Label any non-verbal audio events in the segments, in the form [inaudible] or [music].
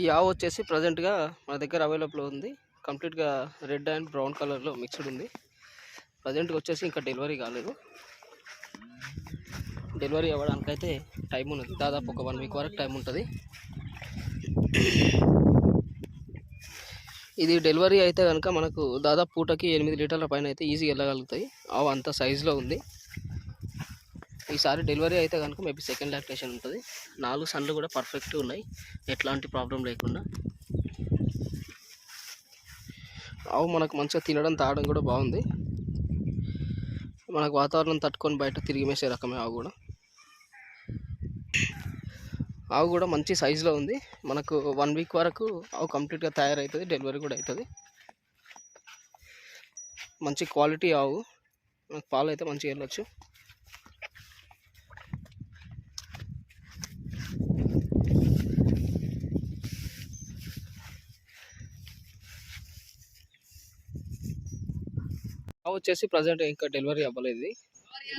ఈ ఆవు వచ్చేసి ప్రజెంట్గా మన దగ్గర అవైలబుల్ ఉంది. కంప్లీట్గా రెడ్ అండ్ బ్రౌన్ కలర్లో మిక్స్డ్ ఉంది. ప్రజెంట్గా వచ్చేసి ఇంకా డెలివరీ కాలేదు. డెలివరీ అవ్వడానికైతే టైం ఉన్నది. దాదాపు ఒక వన్ వీక్ వరకు టైం ఉంటుంది. ఇది డెలివరీ అయితే కనుక మనకు దాదాపు పూటకి ఎనిమిది లీటర్ల పైన అయితే ఈజీగా వెళ్ళగలుగుతాయి. ఆవు అంత సైజులో ఉంది. ఈసారి డెలివరీ అయితే కనుక మేబీ సెకండ్ లాక్టేషన్ ఉంటుంది. నాలుగు సన్లు కూడా పర్ఫెక్ట్ ఉన్నాయి. ఎట్లాంటి ప్రాబ్లం లేకుండా. ఆవు మనకు మంచిగా తినడం తాగడం కూడా బాగుంది. మనకు వాతావరణం తట్టుకొని బయట తిరిగి మేసే రకమే ఆవు కూడా. ఆవు కూడా మంచి సైజులో ఉంది. మనకు వన్ వీక్ వరకు ఆవు కంప్లీట్గా తయారవుతుంది డెలివరీ కూడా అవుతుంది మంచి క్వాలిటీ ఆవు. మనకు పాలు అయితే మంచిగా వెళ్ళొచ్చు వచ్చేసి ప్రజెంట్ ఇంకా డెలివరీ అవ్వలేదు. ఇది.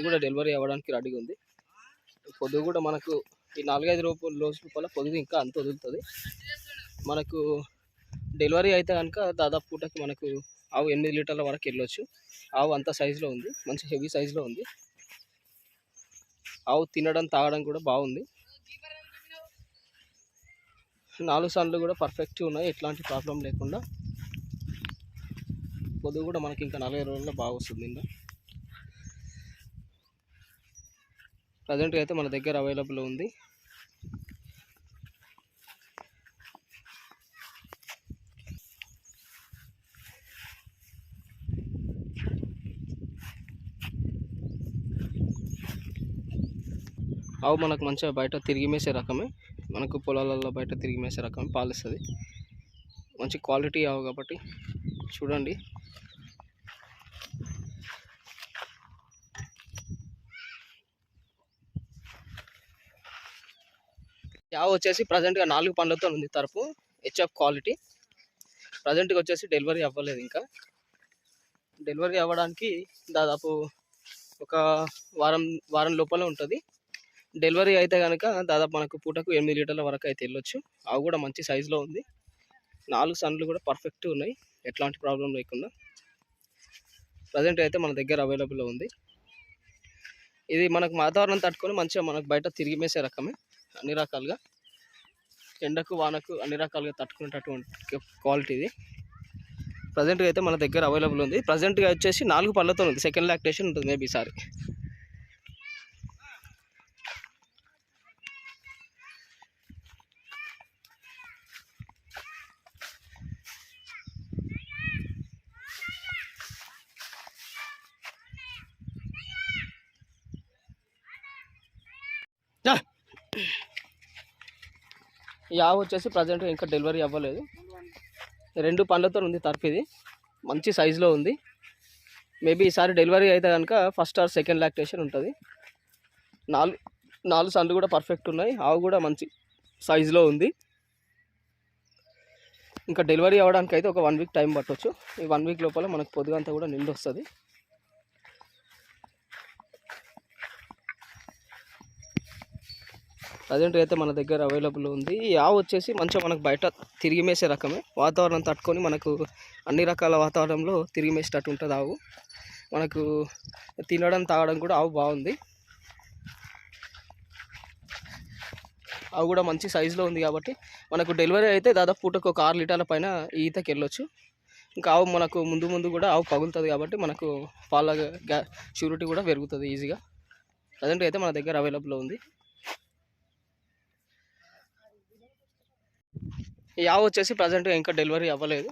కూడా డెలివరీ అవ్వడానికి రెడీగా ఉంది. పొద్దు కూడా మనకు ఈ నాలుగైదు రూపాయలు రోజు రూపాయల పొద్దు ఇంకా అంత వదులుతుంది. మనకు డెలివరీ అయితే కనుక దాదాపు పూటకి మనకు ఆవు ఎనిమిది లీటర్ల వరకు వెళ్ళొచ్చు. ఆవు అంత సైజులో ఉంది. మంచి హెవీ సైజులో ఉంది. ఆవు తినడం తాగడం కూడా బాగుంది. నాలుగు సార్లు కూడా పర్ఫెక్ట్గా ఉన్నాయి. ఎట్లాంటి ప్రాబ్లం లేకుండా. పొద్దు కూడా మనకి ఇంకా నలభై రోజుల్లో బాగా వస్తుంది ఇంకా ప్రజెంట్గా అయితే మన దగ్గర అవైలబుల్ ఉంది. ఆవు మనకు మంచిగా బయట తిరిగి మేసే రకమే. మనకు పొలాలలో బయట తిరిగి మేసే రకమే పాలిస్తుంది. మంచి క్వాలిటీ ఆవు కాబట్టి చూడండి. యావ వచ్చేసి ప్రజెంట్గా నాలుగు పండ్లతో ఉంది తరపు. హెచ్ఎఫ్ క్వాలిటీ ప్రజెంట్గా వచ్చేసి డెలివరీ అవ్వలేదు ఇంకా. డెలివరీ అవ్వడానికి దాదాపు ఒక వారం వారం లోపల ఉంటుంది. డెలివరీ అయితే కనుక దాదాపు మనకు పూటకు ఎనిమిది లీటర్ల వరకు అయితే వెళ్ళొచ్చు. అవి కూడా మంచి సైజులో ఉంది. నాలుగు సన్లు కూడా పర్ఫెక్ట్ ఉన్నాయి. ఎట్లాంటి ప్రాబ్లం లేకుండా. ప్రజెంట్ అయితే మన దగ్గర అవైలబుల్లో ఉంది. ఇది మనకు వాతావరణం తట్టుకొని మంచిగా మనకు బయట తిరిగి మేసే రకమే. అన్ని రకాలుగా ఎండకు వానకు అన్ని రకాలుగా తట్టుకునేటటువంటి క్వాలిటీ ఇది. ప్రజెంట్గా అయితే మన దగ్గర అవైలబుల్ ఉంది. ప్రజెంట్గా వచ్చేసి నాలుగు పళ్ళతో ఉంది. సెకండ్ లాక్టేషన్ ఉంటుంది మేబీ ఈసారి యా. ఈ వచ్చేసి ప్రజెంట్ ఇంకా డెలివరీ అవ్వలేదు. రెండు పండ్లతో ఉంది తర్ఫీది మంచి సైజులో ఉంది. మేబీ ఈసారి డెలివరీ అయితే కనుక ఫస్ట్ ఆర్ సెకండ్ లాక్టేషన్ ఉంటుంది. నాలుగు నాలుగు సన్లు కూడా పర్ఫెక్ట్ ఉన్నాయి. ఆవు కూడా మంచి సైజులో ఉంది. ఇంకా డెలివరీ అవ్వడానికి అయితే ఒక వన్ వీక్ టైం పట్టవచ్చు ఈ వన్ వీక్ లోపల మనకు పొద్దుగంతా కూడా నిండు వస్తుంది ప్రజెంట్ అయితే మన దగ్గర అవైలబుల్ ఉంది. ఈ ఆవు వచ్చేసి మంచిగా మనకు బయట తిరిగి మేసే రకమే. వాతావరణం తట్టుకొని మనకు అన్ని రకాల వాతావరణంలో తిరిగి మేసేటట్టు ఉంటుంది ఆవు. మనకు తినడం తాగడం కూడా ఆవు బాగుంది. ఆవు కూడా మంచి సైజులో ఉంది కాబట్టి మనకు డెలివరీ అయితే దాదాపు పూటకు ఒక ఆరు లీటర్ల పైన ఈతకి వెళ్ళొచ్చు. ఇంకా ఆవు మనకు ముందు ముందు కూడా ఆవు పగులుతుంది కాబట్టి మనకు పాల గ్యా షూరిటీ కూడా పెరుగుతుంది ఈజీగా. ప్రజెంట్ అయితే మన దగ్గర అవైలబుల్ ఉంది. ఈ ఆవు వచ్చేసి ప్రజెంట్గా ఇంకా డెలివరీ అవ్వలేదు.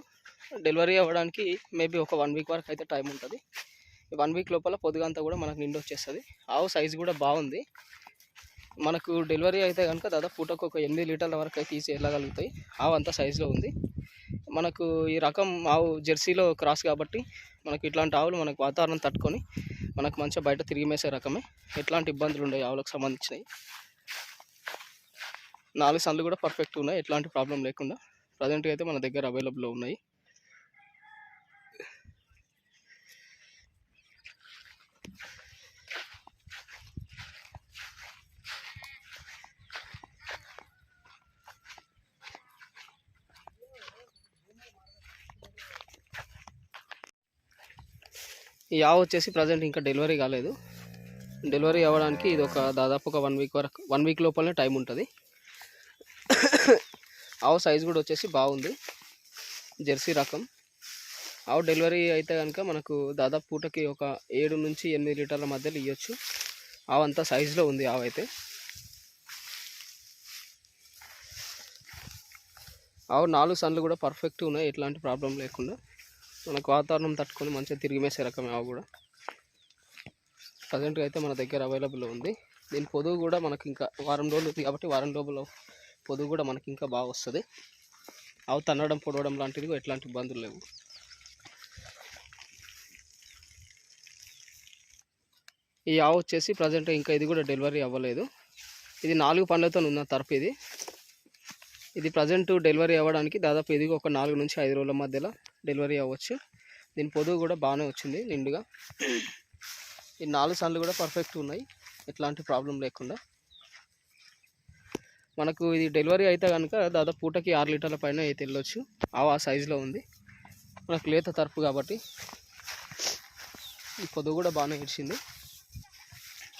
డెలివరీ అవ్వడానికి మేబీ ఒక వన్ వీక్ వరకు అయితే టైం ఉంటుంది. ఈ వన్ వీక్ లోపల పొద్దుగంతా కూడా మనకు నిండి వచ్చేస్తుంది. ఆవు సైజు కూడా బాగుంది. మనకు డెలివరీ అయితే కనుక దాదాపు పూటకు ఒక ఎనిమిది లీటర్ల వరకు అయితే తీసి వెళ్ళగలుగుతాయి. ఆవు అంత సైజులో ఉంది. మనకు ఈ రకం ఆవు జెర్సీలో క్రాస్ కాబట్టి మనకు ఇట్లాంటి ఆవులు మనకు వాతావరణం తట్టుకొని మనకు మంచిగా బయట తిరిగి మేసే రకమే. ఎట్లాంటి ఇబ్బందులు ఉండవు ఆవులకు సంబంధించినవి. నాలుగు సన్లు కూడా పర్ఫెక్ట్ ఉన్నాయి. ఎట్లాంటి ప్రాబ్లం లేకుండా ప్రజెంట్గా అయితే మన దగ్గర అవైలబుల్లో ఉన్నాయి. ఈ యావ్ వచ్చేసి ప్రజెంట్ ఇంకా డెలివరీ కాలేదు. డెలివరీ అవ్వడానికి ఇది ఒక దాదాపు ఒక వన్ వీక్ వరకు వన్ వీక్ లోపలనే టైం ఉంటుంది. ఆవు సైజ్ కూడా వచ్చేసి బాగుంది. జెర్సీ రకం. ఆవు డెలివరీ అయితే కనుక మనకు దాదాపు పూటకి ఒక ఏడు నుంచి ఎనిమిది లీటర్ల మధ్యలో ఇవ్వచ్చు ఆవు అంతా సైజులో ఉంది ఆవు అయితే. ఆవు నాలుగు సన్లు కూడా పర్ఫెక్ట్ ఉన్నాయి ఎట్లాంటి ప్రాబ్లం లేకుండా. మనకు వాతావరణం తట్టుకొని మంచిగా తిరిగిమేసే రకం ఆవు కూడా. ప్రజెంట్గా అయితే మన దగ్గర అవైలబుల్ ఉంది. దీని పొదువు కూడా మనకి ఇంకా వారం రోజులు కాబట్టి వారం లోపల పొదుగు కూడా మనకి ఇంకా బాగా వస్తుంది. ఆవు తన్నడం పొడవడం లాంటివి కూడా ఎట్లాంటి ఇబ్బందులు లేవు. ఈ ఆవు వచ్చేసి ప్రజెంట్ ఇంకా ఇది కూడా డెలివరీ అవ్వలేదు. ఇది నాలుగు పండ్లతో ఉన్న తరపు ఇది. ఇది ప్రజెంట్ డెలివరీ అవ్వడానికి దాదాపు ఇది ఒక నాలుగు నుంచి ఐదు రోజుల మధ్యలో డెలివరీ అవ్వచ్చు. దీని పొదుగు కూడా బాగానే వచ్చింది నిండుగా. ఈ నాలుగు సన్లు కూడా పర్ఫెక్ట్ ఉన్నాయి. ఎట్లాంటి ప్రాబ్లం లేకుండా. మనకు ఇది డెలివరీ అయితే కనుక దాదాపు పూటకి ఆరు లీటర్ల పైన అయితే వెళ్ళొచ్చు. ఆవు ఆ సైజులో ఉంది. మనకు లేత తరపు కాబట్టి ఈ పొదుగు కూడా బాగానే ఇచ్చింది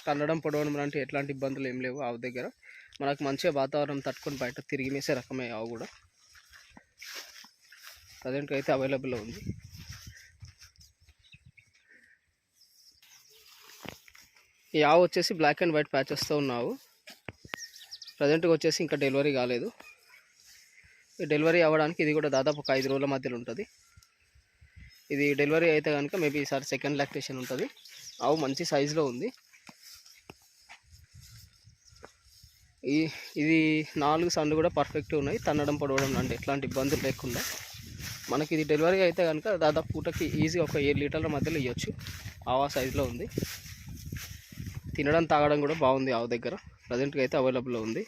కన్నడం పొడవడం లాంటి ఎట్లాంటి ఇబ్బందులు ఏం లేవు ఆవు దగ్గర. మనకు మంచిగా వాతావరణం తట్టుకొని బయట తిరిగి మేసే రకమే ఆవు కూడా. ప్రజెంట్గా అయితే అవైలబుల్లో ఉంది. ఈ ఆవు వచ్చేసి బ్లాక్ అండ్ వైట్ ప్యాచెస్తో ఉన్నావు ప్రజెంట్గా వచ్చేసి ఇంకా డెలివరీ కాలేదు. డెలివరీ అవ్వడానికి ఇది కూడా దాదాపు ఒక ఐదు రోజుల మధ్యలో ఉంటుంది. ఇది డెలివరీ అయితే కనుక మేబీ ఈసారి సెకండ్ లాక్టేషన్ ఉంటుంది. ఆవు మంచి సైజులో ఉంది. ఈ ఇది నాలుగు సన్లు కూడా పర్ఫెక్ట్ ఉన్నాయి. తన్నడం పడవడం అంటే ఎట్లాంటి ఇబ్బందులు లేకుండా. మనకి ఇది డెలివరీ అయితే కనుక దాదాపు పూటకి ఈజీగా ఒక ఏడు లీటర్ల మధ్యలో ఇవ్వచ్చు ఆవా సైజులో ఉంది. తినడం తాగడం కూడా బాగుంది ఆవు దగ్గర. ప్రజెంట్గా అయితే అవైలబుల్లో ఉంది.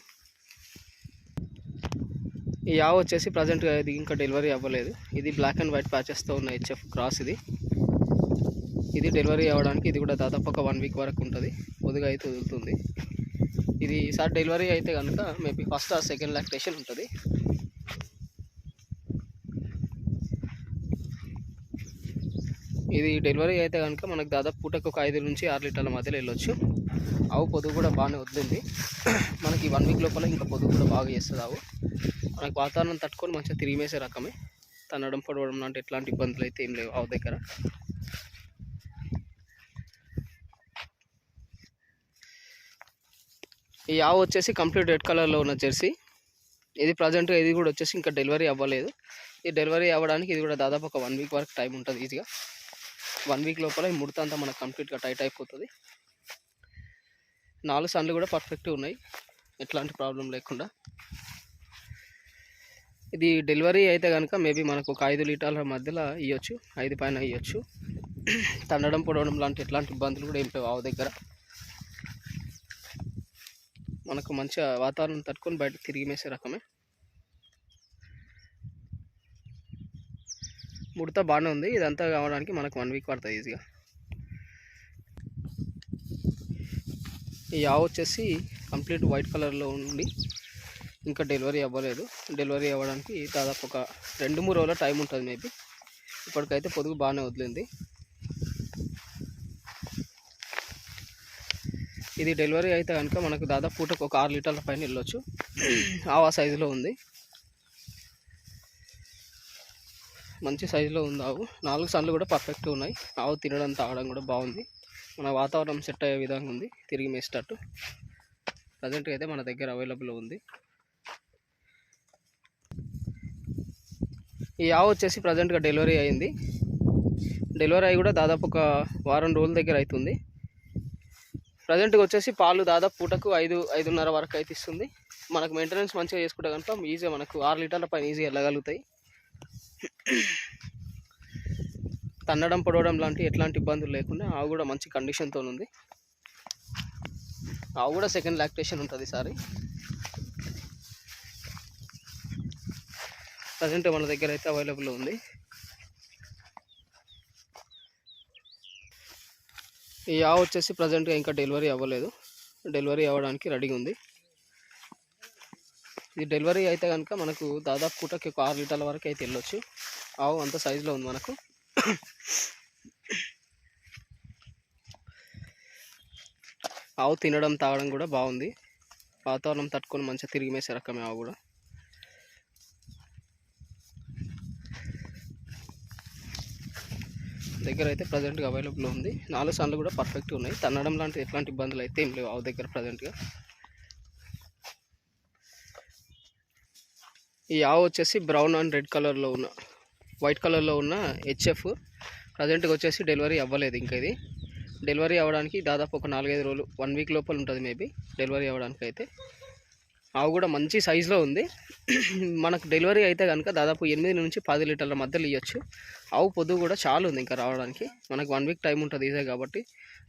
ఈ యావ్ వచ్చేసి ప్రజెంట్గా ఇది ఇంకా డెలివరీ అవ్వలేదు. ఇది బ్లాక్ అండ్ వైట్ ప్యాచెస్తో ఉన్న హెచ్ఎఫ్ క్రాస్ ఇది. ఇది డెలివరీ అవ్వడానికి ఇది కూడా దాదాపు ఒక వన్ వీక్ వరకు ఉంటుంది. పొదుగా అయితే వదులుతుంది ఇది ఈసారి డెలివరీ అయితే కనుక maybe first or second lactation ఉంటుంది. ఇది డెలివరీ అయితే కనుక మనకు దాదాపు పూటకు ఒక ఐదు నుంచి ఆరు లీటర్ల మధ్యలో వెళ్ళొచ్చు. ఆవు పొదుగు కూడా బాగానే వదిలింది. మనకి వన్ వీక్ లోపల ఇంకా పొదుగు కూడా బాగా చేస్తుంది ఆవు. మనకి వాతావరణం తట్టుకొని మంచిగా తిరిగిమేసే రకమే. తన్నడం పడవడం లాంటి ఎట్లాంటి ఇబ్బందులు అయితే ఏం లేవు ఆవు దగ్గర. ఈ ఆవు వచ్చేసి కంప్లీట్ రెడ్ కలర్లో ఉన్న జెర్సీ ఇది ప్రజెంట్గా ఇది కూడా వచ్చేసి ఇంకా డెలివరీ అవ్వలేదు. ఈ డెలివరీ అవ్వడానికి ఇది కూడా దాదాపు ఒక వన్ వీక్ వరకు టైం ఉంటుంది ఈజీగా. వన్ వీక్ లోపల ఈ ముడత అంతా మనకు కంప్లీట్గా టైట్ అయిపోతుంది. నాలుగు సన్లు కూడా పర్ఫెక్ట్గా ఉన్నాయి. ఎట్లాంటి ప్రాబ్లం లేకుండా. ఇది డెలివరీ అయితే కనుక మేబీ మనకు ఒక ఐదు లీటర్ల మధ్యలో ఇవ్వచ్చు ఐదు పైన ఇవ్వచ్చు తండడం పొడవడం లాంటి ఎట్లాంటి ఇబ్బందులు కూడా ఏం లేవు ఆవు దగ్గర. మనకు మంచిగా వాతావరణం తట్టుకొని బయట తిరిగి మేసే రకమే. ముడత బాగానే ఉంది. ఇదంతా కావడానికి మనకు వన్ వీక్ పడుతుంది ఈజీగా ఈ ఆవు వచ్చేసి కంప్లీట్ వైట్ కలర్లో ఉండి ఇంకా డెలివరీ అవ్వలేదు. డెలివరీ అవ్వడానికి దాదాపు ఒక రెండు మూడు రోజుల టైం ఉంటుంది మేబీ ఇప్పటికైతే పొదుగు బాగానే వదిలింది. ఇది డెలివరీ అయితే కనుక మనకు దాదాపు పూటకు ఒక ఆరు లీటర్ల పైన వెళ్ళొచ్చు. ఆవా సైజులో ఉంది. మంచి సైజులో ఉంది ఆవు. నాలుగు సన్లు కూడా పర్ఫెక్ట్గా ఉన్నాయి. ఆవు తినడం తాగడం కూడా బాగుంది. మన వాతావరణం సెట్ అయ్యే విధంగా ఉంది. తిరిగి మేసేటట్టు ప్రజెంట్గా అయితే మన దగ్గర అవైలబుల్ ఉంది. ఈ ఆవు వచ్చేసి ప్రజెంట్గా డెలివరీ అయింది. డెలివరీ అయ్యి కూడా దాదాపు ఒక వారం రోజుల దగ్గర అవుతుంది. ప్రజెంట్గా వచ్చేసి పాలు దాదాపు పూటకు ఐదు ఐదున్నర వరకు అయితే ఇస్తుంది. మనకు మెయింటెనెన్స్ మంచిగా చేసుకుంటే కనుక ఈజీగా మనకు ఆరు లీటర్ల పైన ఈజీగా వెళ్ళగలుగుతాయి. తన్నడం పొడవడం లాంటి ఎట్లాంటి ఇబ్బందులు లేకుండా ఆవు కూడా మంచి కండిషన్తో ఉంది ఆవు కూడా సెకండ్ లాక్టేషన్ ఉంటుంది సారి. ప్రజెంట్ మన దగ్గర అయితే అవైలబుల్ ఉంది. ఈ ఆవు వచ్చేసి ప్రజెంట్గా ఇంకా డెలివరీ అవ్వలేదు. డెలివరీ అవ్వడానికి రెడీగా ఉంది. ఇది డెలివరీ అయితే కనుక మనకు దాదాపు పూటకి ఒక ఆరు లీటర్ల వరకు అయితే వెళ్ళొచ్చు. ఆవు అంత సైజులో ఉంది మనకు. ఆవు తినడం తాగడం కూడా బాగుంది. వాతావరణం తట్టుకొని మంచిగా తిరిగి మేసే రకమే ఆవు కూడా. దగ్గర అయితే ప్రజెంట్గా అవైలబుల్ ఉంది. నాలుగు సార్లు కూడా పర్ఫెక్ట్గా ఉన్నాయి. తన్నడం లాంటి ఎట్లాంటి ఇబ్బందులు అయితే ఏం లేవు ఆవు దగ్గర ప్రజెంట్గా ఈ ఆవు వచ్చేసి బ్రౌన్ అండ్ రెడ్ కలర్లో ఉన్న వైట్ కలర్లో ఉన్న హెచ్ఎఫ్ ప్రజెంట్గా వచ్చేసి డెలివరీ అవ్వలేదు ఇంకా ఇది. డెలివరీ అవ్వడానికి దాదాపు ఒక నాలుగైదు రోజులు వన్ వీక్ లోపల ఉంటుంది మేబీ డెలివరీ అవ్వడానికి అయితే ఆవు కూడా మంచి సైజులో ఉంది. మనకు డెలివరీ అయితే కనుక దాదాపు ఎనిమిది నుంచి పది లీటర్ల మధ్యలో ఇవ్వచ్చు ఆవు పొద్దు కూడా చాలా ఉంది ఇంకా రావడానికి. మనకు వన్ వీక్ టైం ఉంటుంది ఇదే కాబట్టి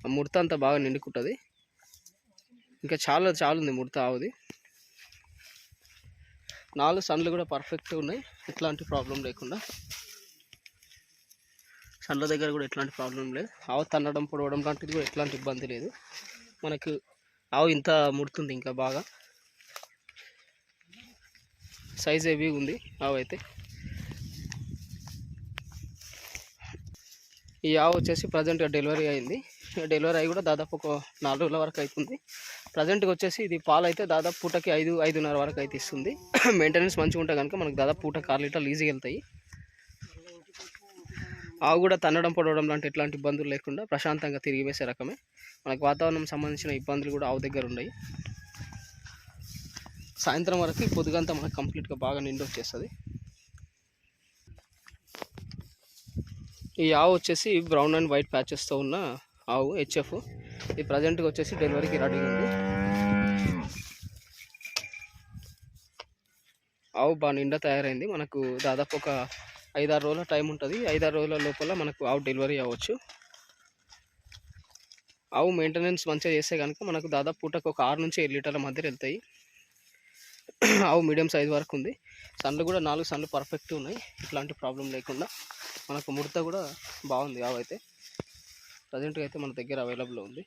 ఆ ముడత అంతా బాగా నిండుకుంటుంది. ఇంకా చాలా చాలా ఉంది ముడత ఆవుది. నాలుగు సన్లు కూడా పర్ఫెక్ట్ ఉన్నాయి. ఎట్లాంటి ప్రాబ్లం లేకుండా. సన్ల దగ్గర కూడా ఎట్లాంటి ప్రాబ్లం లేదు. ఆవు తన్నడం పొడవడం లాంటిది కూడా ఎట్లాంటి ఇబ్బంది లేదు. మనకు ఆవు ఇంత ముడుతుంది ఇంకా బాగా. సైజ్ హెవీ ఉంది ఆవు అయితే. ఈ ఆవు వచ్చేసి ప్రజెంట్గా డెలివరీ అయింది. డెలివరీ అయ్యి కూడా దాదాపు ఒక నాలుగు రోజుల వరకు అవుతుంది. ప్రజెంట్గా వచ్చేసి ఇది పాలు అయితే దాదాపు పూటకి ఐదు ఐదున్నర వరకు అయితే ఇస్తుంది. [clears throat] మెయింటెనెన్స్ మంచిగా ఉంటే కనుక మనకు దాదాపు పూటకి ఆరు లీటర్లు ఈజీగా వెళ్తాయి. ఆవు కూడా తన్నడం పొడవడం లాంటి ఎట్లాంటి ఇబ్బందులు లేకుండా ప్రశాంతంగా తిరిగి వేసే రకమే. మనకు వాతావరణం సంబంధించిన ఇబ్బందులు కూడా ఆవు దగ్గర ఉన్నాయి. సాయంత్రం వరకు పొద్దుగంతా మనకు కంప్లీట్గా బాగా నిండి వచ్చేస్తుంది. ఈ ఆవు వచ్చేసి బ్రౌన్ అండ్ వైట్ ప్యాచెస్తో ఉన్న ఆవు హెచ్ఎఫ్. ఈ ప్రజెంట్గా వచ్చేసి డెలివరీకి రెడీ ఉంది. ఆవు బాగా నిండా తయారైంది. మనకు దాదాపు ఒక ఐదారు రోజుల టైం ఉంటుంది. ఐదారు రోజుల లోపల మనకు ఆవు డెలివరీ అవ్వచ్చు. ఆవు మెయింటెనెన్స్ మంచిగా చేస్తే కనుక మనకు దాదాపు పూటకు ఒక ఆరు నుంచి ఏడు లీటర్ల మధ్య వెళ్తాయి. ఆవు మీడియం సైజ్ వరకు ఉంది. సన్లు కూడా నాలుగు సన్లు పర్ఫెక్ట్ ఉన్నాయి. ఇట్లాంటి ప్రాబ్లం లేకుండా మనకు ముడత కూడా బాగుంది ఆవు అయితే ప్రజెంట్గా అయితే మన దగ్గర అవైలబుల్ ఉంది.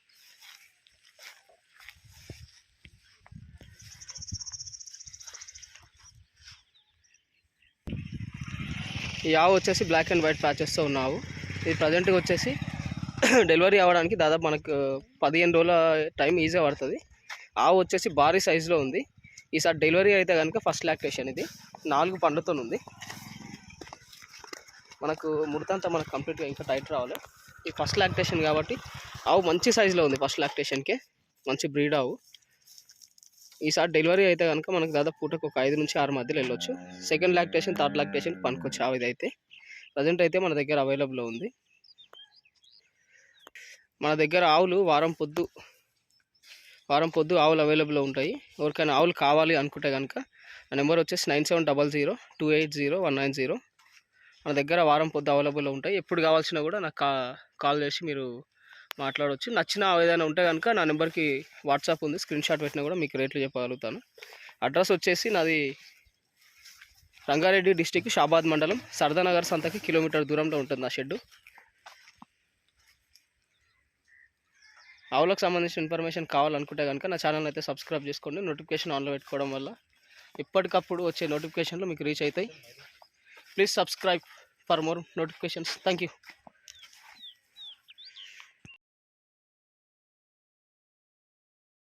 ఈ ఆవు వచ్చేసి బ్లాక్ అండ్ వైట్ ప్యాచెస్తో ఉన్న ఆవు. ఇది ప్రజెంట్గా వచ్చేసి [clears throat] డెలివరీ అవ్వడానికి దాదాపు మనకు పదిహేను రోజుల టైం ఈజీగా పడుతుంది. ఆవు వచ్చేసి భారీ సైజులో ఉంది. ఈసారి డెలివరీ అయితే కనుక ఫస్ట్ లాక్టేషన్ ఇది. నాలుగు పండుతో ఉంది. మనకు ముడతంతా మనకు కంప్లీట్గా ఇంకా టైట్ రావాలి. ఈ ఫస్ట్ లాక్టేషన్ కాబట్టి ఆవు మంచి సైజులో ఉంది ఫస్ట్ లాక్టేషన్కే మంచి బ్రీడ్ ఆవు. ఈసారి డెలివరీ అయితే కనుక మనకు దాదాపు పూటకు ఒక ఐదు నుంచి ఆరు మధ్యలో వెళ్ళొచ్చు. సెకండ్ లాక్టేషన్ థర్డ్ లాక్టేషన్ పనికొచ్చు ఆవు అయితే. ప్రజెంట్ అయితే మన దగ్గర అవైలబుల్లో ఉంది. మన దగ్గర ఆవులు వారం పొద్దు వారం పొద్దు ఆవులు అవైలబుల్లో ఉంటాయి. ఎవరికైనా ఆవులు కావాలి అనుకుంటే కనుక నా నెంబర్ వచ్చేసి nine seven double zero two eight zero one nine zero. మన దగ్గర వారం పొద్దు అవైలబుల్లో ఉంటాయి. ఎప్పుడు కావాల్సినా కూడా నాకు కా కాల్ చేసి మీరు మాట్లాడవచ్చు నచ్చిన ఏదైనా ఉంటే కనుక నా నెంబర్కి వాట్సాప్ ఉంది. స్క్రీన్ షాట్ పెట్టినా కూడా మీకు రేట్లు చెప్పగలుగుతాను. అడ్రస్ వచ్చేసి నాది రంగారెడ్డి డిస్టిక్ షాబాద్ మండలం. సరదానగర్ సంతకి కిలోమీటర్ దూరంలో ఉంటుంది నా షెడ్డు. ఆవులకు సంబంధించిన ఇన్ఫర్మేషన్ కావాలనుకుంటే కనుక నా ఛానల్ అయితే సబ్స్క్రైబ్ చేసుకోండి. నోటిఫికేషన్ ఆన్లో పెట్టుకోవడం వల్ల ఎప్పటికప్పుడు వచ్చే నోటిఫికేషన్లు మీకు రీచ్ అవుతాయి. Please subscribe for more notifications. Thank you